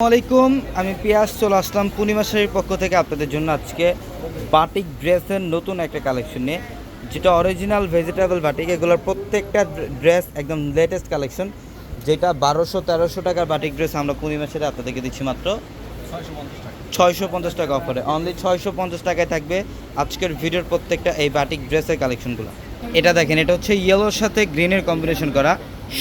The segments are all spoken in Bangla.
আসসালামাইকুম আমি পিয়াস চলে আসলাম পূর্ণিমা শাড়ির পক্ষ থেকে আপনাদের জন্য আজকে বাটিক ড্রেসের নতুন একটা কালেকশন নিয়ে, যেটা অরিজিনাল ভেজিটেবল বাটিক এগুলোর প্রত্যেকটা ড্রেস একদম লেটেস্ট কালেকশন, যেটা বারোশো, তেরোশো টাকার বাটিক ড্রেস আমরা পূর্ণিমা শাড়ি আপনাদেরকে দিচ্ছি মাত্র ছয়শো পঞ্চাশ টাকা অফারে অনলি ছয়শো পঞ্চাশ টাকায় থাকবে আজকের ভিডিওর প্রত্যেকটা এই বাটিক ড্রেসের কালেকশনগুলো। এটা দেখেন, এটা হচ্ছে ইয়েলোর সাথে গ্রিনের কম্বিনেশন করা,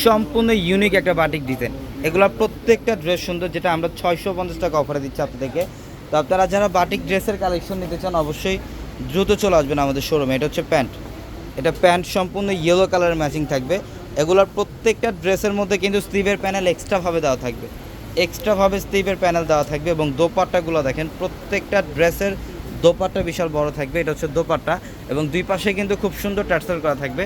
সম্পূর্ণ ইউনিক একটা বাটিক ডিজাইন এগুলোর প্রত্যেকটা ড্রেস সুন্দর, যেটা আমরা ছয়শো পঞ্চাশ টাকা অফারে দিচ্ছি আপনাদেরকে। তো আপনারা যারা বাটিক ড্রেসের কালেকশন নিতে চান, অবশ্যই দ্রুত চলে আসবেন আমাদের শোরুমে এটা হচ্ছে প্যান্ট। এটা প্যান্ট সম্পূর্ণ ইয়েলো কালারের ম্যাচিং থাকবে। এগুলোর প্রত্যেকটা ড্রেসের মধ্যে কিন্তু স্লিভের প্যানেল এক্সট্রাভাবে দেওয়া থাকবে। এক্সট্রাভাবে স্লিভের প্যানেল দেওয়া থাকবে এবং দোপাট্টাগুলো দেখেন, প্রত্যেকটা ড্রেসের দোপাট্টা বিশাল বড় থাকবে। এটা হচ্ছে দোপাট্টা এবং দুই পাশে কিন্তু খুব সুন্দর টার্সেল করা থাকবে।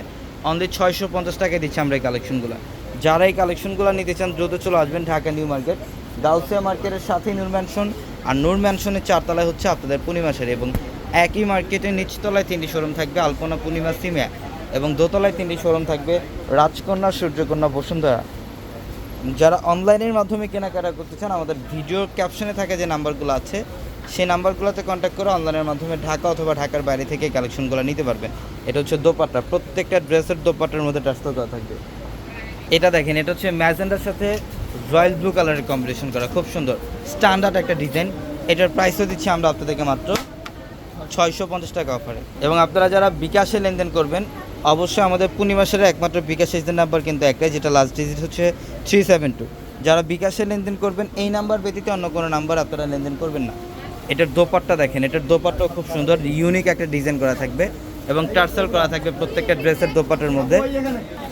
অনলি ছয়শো পঞ্চাশ টাকায় দিচ্ছি আমরা এই কালেকশনগুলো যারা এই কালেকশনগুলো নিতে চান, দ্রুত চলে আসবেন ঢাকা নিউ মার্কেট। দাউসিয়া মার্কেটের সাথেই নূর ম্যানশন আর নূর ম্যানশনের চারতলায় হচ্ছে আপনাদের পূর্ণিমা এবং একই মার্কেটের নিচতলায় তিনটি শোরুম থাকবে আলপনা পূর্ণিমা সিমিয়া এবং দোতলায় তিনটি শোরুম থাকবে রাজকন্যা, সূর্যকন্যা, বসুন্ধরা। যারা অনলাইনের মাধ্যমে কেনাকাটা করতে চান, আমাদের ভিডিওর ক্যাপশনে থাকা যে নাম্বারগুলো আছে, সেই নাম্বারগুলোতে কন্ট্যাক্ট করে অনলাইনের মাধ্যমে ঢাকা অথবা ঢাকার বাইরে থেকে কালেকশনগুলো নিতে পারবেন। এটা হচ্ছে দোপাট্টা। প্রত্যেকটা ড্রেসের দোপাট্টার মধ্যে ট্রান্সফার করা থাকবে। এটা দেখেন, এটা হচ্ছে ম্যাজেন্ডার সাথে রয়্যাল ব্লু কালারের কম্বিনেশন করা, খুব সুন্দর। স্ট্যান্ডার্ড একটা ডিজাইন, এটার প্রাইসও দিচ্ছি আমরা আপনাদেরকে মাত্র ছয়শো পঞ্চাশ টাকা অফারে এবং আপনারা যারা বিকাশে লেনদেন করবেন, অবশ্যই আমাদের পূর্ণিমাসের একমাত্র বিকাশ এজেন্ট নাম্বার কিন্তু একটাই, যেটা লাস্ট ডিজিট হচ্ছে থ্রি সেভেন টু যারা বিকাশে লেনদেন করবেন, এই নাম্বার ব্যতীত অন্য কোনো নাম্বার আপনারা লেনদেন করবেন না। এটার দোপাট্টা দেখেন, এটার দোপাট্টাও খুব সুন্দর ইউনিক একটা ডিজাইন করা থাকবে। এবং টার্সেল করা থাকবে প্রত্যেকটা ড্রেসের দোপাটের মধ্যে।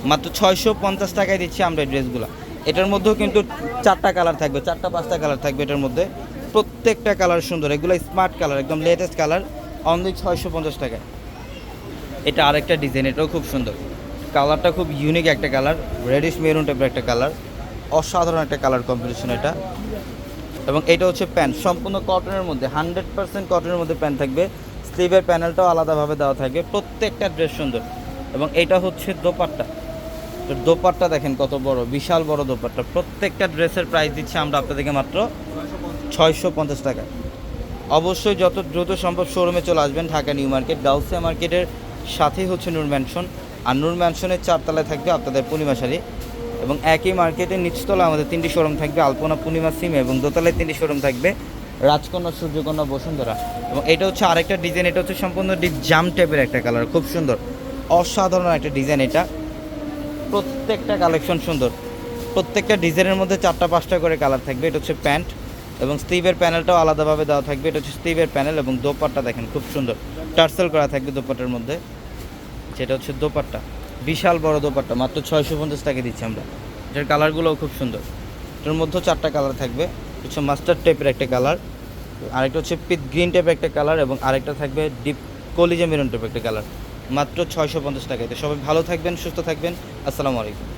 মাত্র ছয়শো পঞ্চাশ টাকায় দিচ্ছি আমরা এই ড্রেসগুলো। এটার মধ্যেও কিন্তু চারটা কালার থাকবে, চারটা পাঁচটা কালার থাকবে এটার মধ্যে। প্রত্যেকটা কালার সুন্দর, এগুলো স্মার্ট কালার, একদম লেটেস্ট কালার অনলি ছয়শো পঞ্চাশ টাকায়। এটা আরেকটা ডিজাইন এটাও খুব সুন্দর। কালারটা খুব ইউনিক একটা কালার রেডিশ মেরুন টাইপের একটা কালার, অসাধারণ একটা কালার কম্বিনেশন এটা। এবং এটা হচ্ছে প্যান্ট, সম্পূর্ণ কটনের মধ্যে হান্ড্রেড পার্সেন্ট কটনের মধ্যে প্যান্ট থাকবে। স্লিভের প্যানেলটাও আলাদাভাবে দেওয়া থাকবে। প্রত্যেকটা ড্রেস সুন্দর। এবং এটা হচ্ছে দোপাট্টা। তো দোপাট্টা দেখেন কত বড়, বিশাল বড় দোপাট্টা। প্রত্যেকটা ড্রেসের প্রাইস দিচ্ছি আমরা আপনাদেরকে মাত্র ছয়শো পঞ্চাশ টাকা। অবশ্যই যত দ্রুত সম্ভব শোরুমে চলে আসবেন, ঢাকা নিউ মার্কেট গাউসিয়া মার্কেটের সাথেই হচ্ছে নূর ম্যানশন। আর নূর ম্যানশনের চারতলায় থাকবে আপনাদের পূর্ণিমা শাড়ি। এবং একই মার্কেটের নিচতলা আমাদের তিনটি শোরুম থাকবে, আলপনা, পূর্ণিমা, সিম এবং দোতলায় তিনটি শোরুম থাকবে। রাজকন্যা, সূর্যকন্যা, বসুন্ধরা। এবং এটা হচ্ছে আরেকটা ডিজাইন এটা হচ্ছে সম্পূর্ণ ডিপ জাম টাইপের একটা কালার খুব সুন্দর। অসাধারণ একটা ডিজাইন এটা। প্রত্যেকটা কালেকশন সুন্দর। প্রত্যেকটা ডিজাইনের মধ্যে চারটা, পাঁচটা করে কালার থাকবে। এটা হচ্ছে প্যান্ট এবং স্টিভের প্যানেলটাও আলাদাভাবে দেওয়া থাকবে। এটা হচ্ছে স্টিভের প্যানেল এবং দোপাট্টা দেখেন, খুব সুন্দর। টার্সেল করা থাকবে দোপাট্টার মধ্যে। যেটা হচ্ছে দোপাট্টা। বিশাল বড় দোপাট্টা, মাত্র ছয়শো পঞ্চাশ টাকা দিচ্ছি আমরা। এটার কালারগুলোও খুব সুন্দর। এটার মধ্যেও চারটা কালার থাকবে। হচ্ছে মাস্টার্ড টাইপের একটা কালার, আরেকটা হচ্ছে পিথ গ্রিন টাইপের একটা কালার এবং আরেকটা থাকবে ডিপ কলিজা মেরুন টাইপের একটা কালার। মাত্র ছয়শো পঞ্চাশ টাকায় সবাই ভালো থাকবেন, সুস্থ থাকবেন। আসসালামু আলাইকুম।